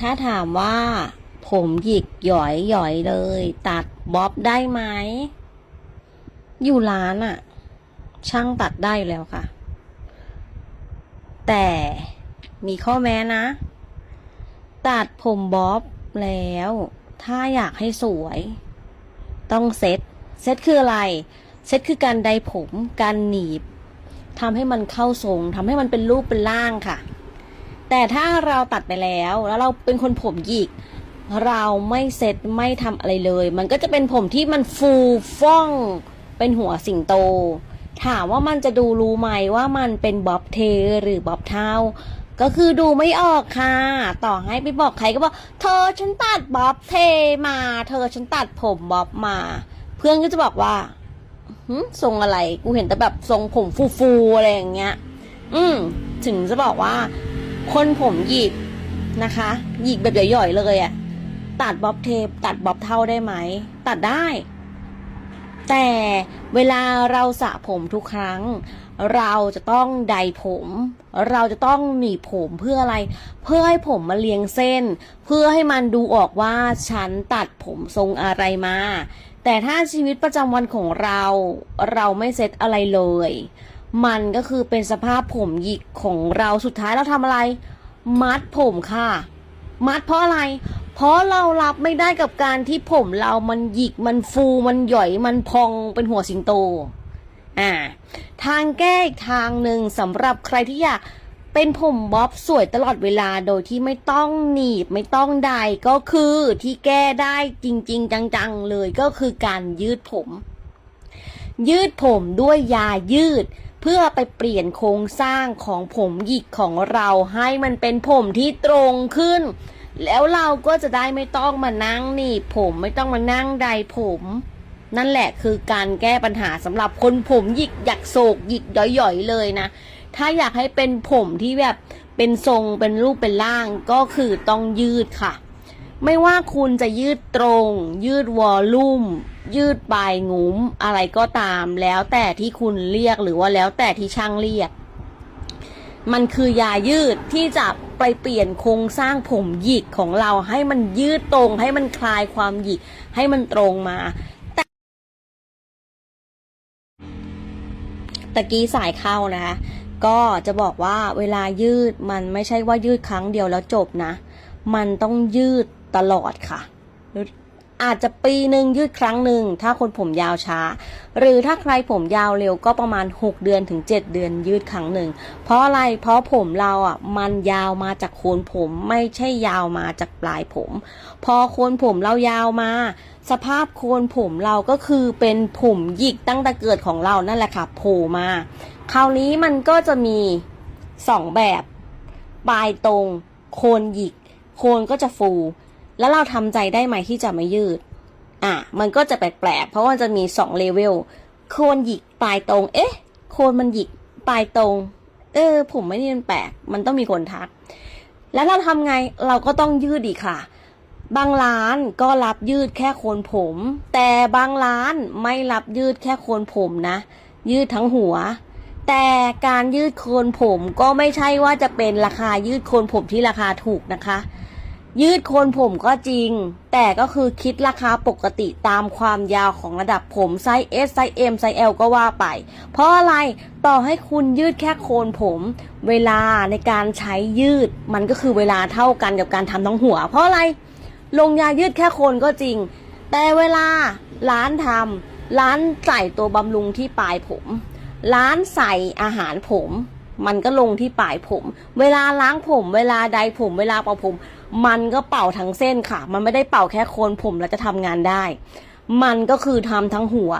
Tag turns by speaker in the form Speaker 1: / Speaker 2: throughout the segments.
Speaker 1: ถ้าถามว่า ผมหยิกหย่อยหย่อยเลย ตัดบ๊อบได้ไหม อยู่ร้านอะช่างตัดได้แล้วค่ะ แต่มีข้อแม้นะ ตัดผมบ๊อบแล้ว ถ้าอยากให้สวย ต้องเซ็ตเซ็ตคืออะไร เซ็ตคือการไดผม การหนีบทำให้มันเข้าทรงทำให้มันเป็นรูปเป็นร่างค่ะ แต่ถ้าเราตัดไปแล้วแล้วเราเป็นคนผมหยิก เราไม่เซ็ตไม่ทำอะไรเลย มันก็จะเป็นผมที่มันฟูฟ่องเป็นหัวสิงโต ถามว่ามันจะดูรู้ไหมว่ามันเป็นบ๊อบเทหรือบ๊อบเท้าก็คือดูไม่ออกค่ะ ต่อให้ไปบอกใครก็บอก เธอฉันตัดบ๊อบเทมา เธอฉันตัดผมบ๊อบมา เพื่อนก็จะบอกว่าหึทรงอะไร กูเห็นแต่แบบทรงผมฟูๆอะไรอย่างเงี้ย อืม ถึงจะบอกว่า คนผมหยิกนะคะ หยิกแบบหย่อยๆเลยอะตัดบ๊อบเทป ตัดบ๊อบเท่าได้ไหม ตัดได้ แต่เวลาเราสระผมทุกครั้ง เราจะต้องไดผม เราจะต้องหนีผมเพื่ออะไร เพื่อให้ผมมาเรียงเส้น เพื่อให้มันดูออกว่าฉันตัดผมทรงอะไรมา แต่ถ้าชีวิตประจำวันของเรา เราไม่เซ็ตอะไรเลย มันก็คือเป็นสภาพผมหยิกของเราสุดท้ายเราทำอะไร มัดผมค่ะ มัดเพราะอะไร เพราะเรารับไม่ได้กับการที่ผมเรามันหยิกมันฟูมันหย่อยมันพองเป็นหัวสิงโตอ่าทางแก้อีกทางหนึ่งสำหรับใครที่อยากเป็นผมบ๊อบสวยตลอดเวลาโดยที่ไม่ต้องหนีบไม่ต้องไดก็คือที่แก้ได้จริง ๆ จัง ๆ เลยก็คือการยืดผม ยืดผมด้วยยายืด พื่อไปเปลี่ยนโครงสร้างของผมหยิกของเราให้มันเป็นผมที่ตรงขึ้น แล้วเราก็จะได้ไม่ต้องมานั่งหนีบผมไม่ต้องมานั่งใดผม นั่นแหละคือการแก้ปัญหาสำหรับคนผมหยิกหยักโศกหยิกหย่อยๆเลยนะ ถ้าอยากให้เป็นผมที่แบบเป็นทรงเป็นรูปเป็นร่างก็คือต้องยืดค่ะ ไม่ว่าคุณจะยืดตรง ยืดวอลลุ่ม ยืดปลายงุ้ม อะไรก็ตาม แล้วแต่ที่คุณเรียกหรือว่าแล้วแต่ที่ช่างเรียก มันคือยายืดที่จะไปเปลี่ยนโครงสร้างผมหยิกของเราให้มันยืดตรง ให้มันคลายความหยิก ให้มันตรงมาแต่ตะกี้สายเข้านะคะก็จะบอกว่าเวลายืดมันไม่ใช่ว่ายืดครั้งเดียวแล้วจบนะ มันต้องยืดตลอดค่ะ อาจจะปีหนึ่งยืดครั้งหนึ่งถ้าคนผมยาวช้า หรือถ้าใครผมยาวเร็วก็ประมาณ 6 เดือนถึง 7 เดือนยืดครั้งหนึ่งเพราะอะไรเพราะผมเราอะมันยาวมาจากโคนผมไม่ใช่ยาวมาจากปลายผม พอโคนผมเรายาวมาสภาพโคนผมเราก็คือเป็นผมหยิกตั้งแต่เกิดของเรานั่นแหละค่ะโผล่มา คราวนี้มันก็จะมีสองแบบ ปลายตรง โคนหยิก โคนก็จะฟู แล้วเราทำใจได้ไหมที่จะไม่ยืด อะ มันก็จะแปลกๆ เพราะว่ามันจะมีสองเลเวล โคนหยิกปลายตรง เอ๊ะ โคนมันหยิกปลายตรง เออ ผมไม่นี่มันแปลก มันต้องมีคนทัก แล้วเราทำไง เราก็ต้องยืดอีค่ะ บางร้านก็รับยืดแค่โคนผม แต่บางร้านไม่รับยืดแค่โคนผมนะ ยืดทั้งหัว แต่การยืดโคนผมก็ไม่ใช่ว่าจะเป็นราคายืดโคนผมที่ราคาถูกนะคะ ยืดโคนผมก็จริง แต่ก็คือคิดราคาปกติตามความยาวของระดับผมไซส์ S ไซส์ M ไซส์ L ก็ว่าไป เพราะอะไรต่อให้คุณยืดแค่โคนผม เวลาในการใช้ยืดมันก็คือเวลาเท่ากันกับการทำทั้งหัว เพราะอะไรลงยายืดแค่โคนก็จริง แต่เวลาร้านทำร้านใส่ตัวบำรุงที่ปลายผม ร้านใส่อาหารผม มันก็ลงที่ปลายผม เวลาล้างผม เวลาใดผม เวลาเป่าผม มันก็เป่าทั้งเส้นค่ะ มันไม่ได้เป่าแค่โคนผมแล้วจะทำงานได้ มันก็คือทำทั้งหัว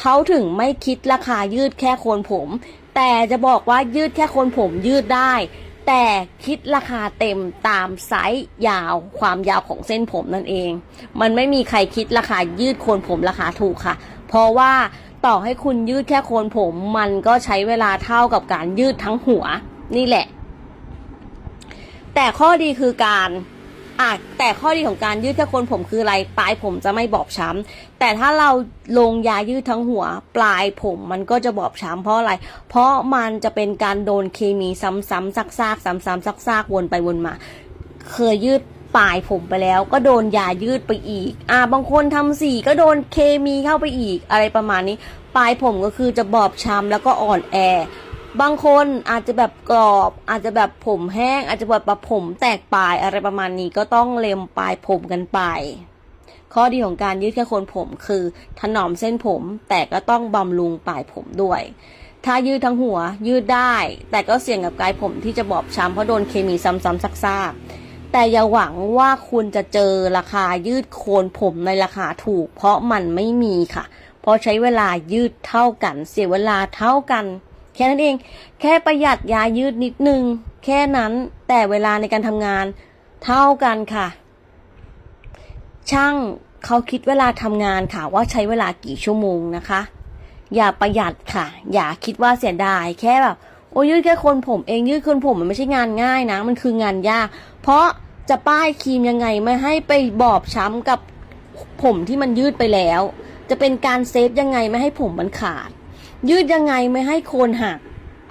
Speaker 1: เขาถึงไม่คิดราคายืดแค่โคนผม แต่จะบอกว่ายืดแค่โคนผมยืดได้ แต่คิดราคาเต็มตามไซส์ยาวความยาวของเส้นผมนั่นเอง มันไม่มีใครคิดราคายืดโคนผมราคาถูกค่ะ เพราะว่า ต่อให้คุณยืดแค่โคนผม มันก็ใช้เวลาเท่ากับการยืดทั้งหัว นี่แหละ แต่ข้อดีคือการอะแต่ข้อดีของการยืดแค่โคนผมคืออะไร ปลายผมจะไม่บอบช้ำแต่ถ้าเราลงยายืดทั้งหัว ปลายผมมันก็จะบอบช้ำเพราะอะไร เพราะมันจะเป็นการโดนเคมีซ้ำๆซักๆซ้ำๆซักๆวนไปวนมา เคยยืด ปลายผมไปแล้ว ก็โดนยายืดไปอีก อ่า บางคนทำสีก็โดนเคมีเข้าไปอีก อะไรประมาณนี้ ปลายผมก็คือจะบอบช้ำแล้วก็อ่อนแอ บางคนอาจจะแบบกรอบ อาจจะแบบผมแห้ง อาจจะแบบผมแตกปลายอะไรประมาณนี้ก็ต้องเล็มปลายผมกันไปข้อดีของการยืดแค่โคนผมคือถนอมเส้นผม แต่ก็ต้องบำรุงปลายผมด้วย ถ้ายืดทั้งหัวยืดได้ แต่ก็เสี่ยงกับกายผมที่จะบอบช้ำเพราะโดนเคมีซ้ำๆซากๆ แต่อย่าหวังว่าคุณจะเจอราคายืดโคนผมในราคาถูก เพราะมันไม่มีค่ะ เพราะใช้เวลายืดเท่ากัน เสียเวลาเท่ากัน แค่นั้นเอง แค่ประหยัดยายืดนิดนึง แค่นั้นแต่เวลาในการทำงานเท่ากันค่ะ ช่างเขาคิดเวลาทำงานค่ะว่าใช้เวลากี่ชั่วโมงนะคะ อย่าประหยัดค่ะ อย่าคิดว่าเสียดายแค่แบบโอ้ยืดแค่คนผมเองยืดคนผมมันไม่ใช่งานง่ายนะ มันคืองานยาก เพราะ จะป้ายครีมยังไงไม่ให้ไปบอบช้ำกับผมที่มันยืดไปแล้ว จะเป็นการเซฟยังไงไม่ให้ผมมันขาด ยืดยังไงไม่ให้โคนหัก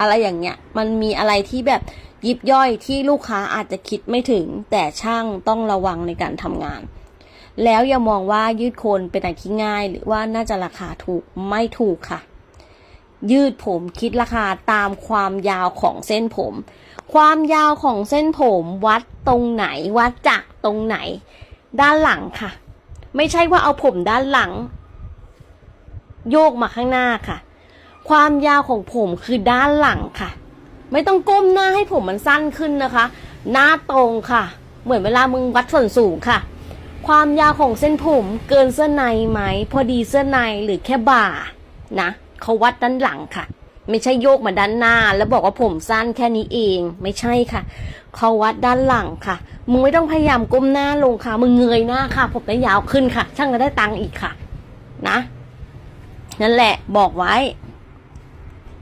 Speaker 1: อะไรอย่างเงี้ย มันมีอะไรที่แบบยิบย่อยที่ลูกค้าอาจจะคิดไม่ถึง แต่ช่างต้องระวังในการทำงาน แล้วอย่ามองว่ายืดโคนเป็นอะไรที่ง่าย หรือว่าน่าจะราคาถูกไม่ถูกค่ะ ยืดผมคิดราคาตามความยาวของเส้นผม ความยาวของเส้นผมวัดตรงไหนวัดจากตรงไหน ด้านหลังค่ะ ไม่ใช่ว่าเอาผมด้านหลัง โยกมาข้างหน้าค่ะ ความยาวของผมคือด้านหลังค่ะ ไม่ต้องก้มหน้าให้ผมมันสั้นขึ้นนะคะ หน้าตรงค่ะ เหมือนเวลามึงวัดส่วนสูงค่ะ ความยาวของเส้นผมเกินเสื้อในไหมพอดีเสื้อในหรือแค่บ่านะเขาวัดด้านหลังค่ะ ไม่ใช่โยกมาด้านหน้า แล้วบอกว่าผมสั้นแค่นี้เอง ไม่ใช่ค่ะเขาวัดด้านหลังค่ะ มึงไม่ต้องพยายามก้มหน้าลงค่ะ มึงเงยหน้าค่ะ ผมได้ยาวขึ้นค่ะ ช่างก็ได้ตังค์อีกค่ะ นะ นั่นแหละบอกไว้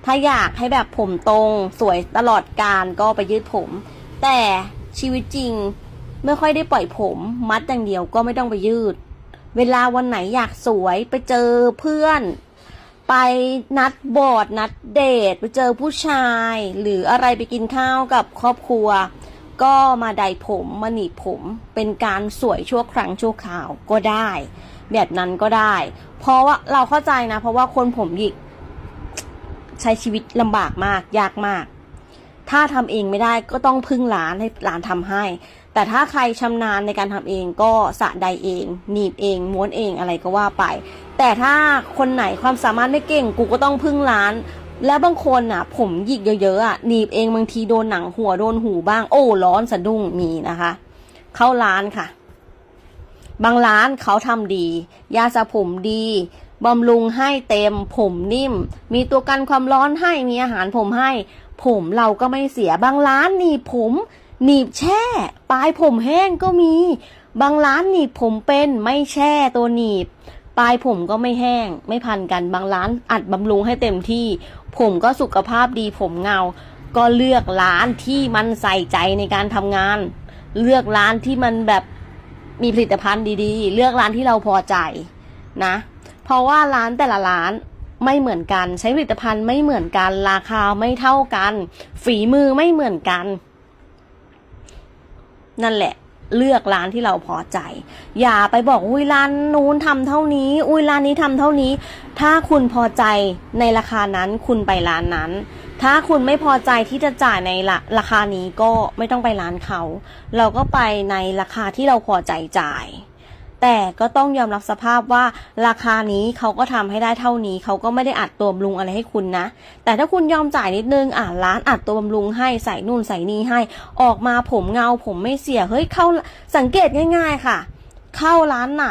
Speaker 1: ถ้าอยากให้แบบผมตรงสวยตลอดการก็ไปยืดผม แต่ชีวิตจริงไม่ค่อยได้ปล่อยผม มัดอย่างเดียวก็ไม่ต้องไปยืด เวลาวันไหนอยากสวยไปเจอเพื่อน ไปนัดบอร์ดนัดเดทไปเจอผู้ชาย หรืออะไรไปกินข้าวกับครอบครัว ก็มาไดผมมาหนีบผมเป็นการสวยชั่วครั้งชั่วคราวก็ได้ แบบนั้นก็ได้ เพราะว่าเราเข้าใจนะ เพราะว่าคนผมหยิกใช้ชีวิตลำบากมากยากมาก ถ้าทำเองไม่ได้ก็ต้องพึ่งร้านให้ร้านทำให้ แต่ถ้าใครชำนาญในการทำเองก็สะใดเอง หนีบเอง ม้วนเองอะไรก็ว่าไป แต่ถ้าคนไหนความสามารถไม่เก่งกูก็ต้องพึ่งร้าน แล้วบางคนอะ ผมหยิกเยอะๆอะหนีบเองบางทีโดนหนังหัวโดนหูบ้าง โอ้ร้อนสะดุ้งมีนะคะ เข้าร้านค่ะ บางร้านเขาทำดี ยาสระผมดีบำรุงให้เต็ม ผมนิ่ม มีตัวกันความร้อนให้มีอาหารผมให้ ผมเราก็ไม่เสียบางร้านนีบผม หนีบแช่ ปลายผมแห้งก็มี บางร้านหนีบผมเป็นไม่แช่ตัวหนีบ ปลายผมก็ไม่แห้ง ไม่พันกันบางร้านอัดบำรุงให้เต็มที่ ผมก็สุขภาพดีผมเงา ก็เลือกร้านที่มันใส่ใจในการทำงาน เลือกร้านที่มันแบบมีผลิตภัณฑ์ดีๆ เลือกร้านที่เราพอใจนะ เพราะว่าร้านแต่ละร้านไม่เหมือนกัน ใช้ผลิตภัณฑ์ไม่เหมือนกัน ราคาไม่เท่ากัน ฝีมือไม่เหมือนกัน นั่นแหละเลือกร้านที่เราพอใจ อย่าไปบอกอุ้ยร้านนู้นทำเท่านี้ อุ้ยร้านนี้ทำเท่านี้ ถ้าคุณพอใจในราคานั้นคุณไปร้านนั้น ถ้าคุณไม่พอใจที่จะจ่ายในราราคานี้ก็ไม่ต้องไปร้านเขา เราก็ไปในราคาที่เราพอใจจ่าย แต่ก็ต้องยอมรับสภาพว่าราคานี้เขาก็ทำให้ได้เท่านี้ เขาก็ไม่ได้อัดตัวบำรุงอะไรให้คุณนะ แต่ถ้าคุณยอมจ่ายนิดนึงอะร้านอัดตัวบำรุงให้ใส่นู่นใส่นี่ให้ ออกมาผมเงาผมไม่เสียเฮ้ยเข้าสังเกตง่าย ๆค่ะ เข้าร้านไหน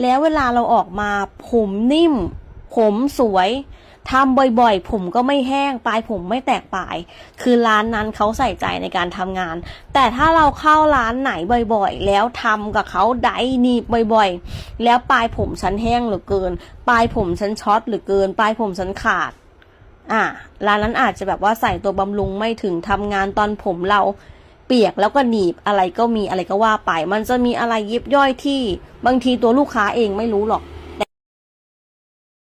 Speaker 1: แล้วเวลาเราออกมาผมนิ่ม ผมสวย ทำบ่อยๆ ผมก็ไม่แห้งปลายผมไม่แตกปลาย คือร้านนั้นเขาใส่ใจในการทำงาน แต่ถ้าเราเข้าร้านไหนบ่อยๆ แล้วทำกับเขาไดหนีบบ่อยๆ แล้วปลายผมฉันแห้งเหลือเกิน ปลายผมฉันช็อตเหลือเกิน ปลายผมฉันขาด อะร้านนั้นอาจจะแบบว่าใส่ตัวบำรุงไม่ถึงทำงานตอนผมเราเปียกแล้วก็หนีบอะไรก็มีอะไรก็ว่าไป มันจะมีอะไรยิบย่อยที่บางทีตัวลูกค้าเองไม่รู้หรอก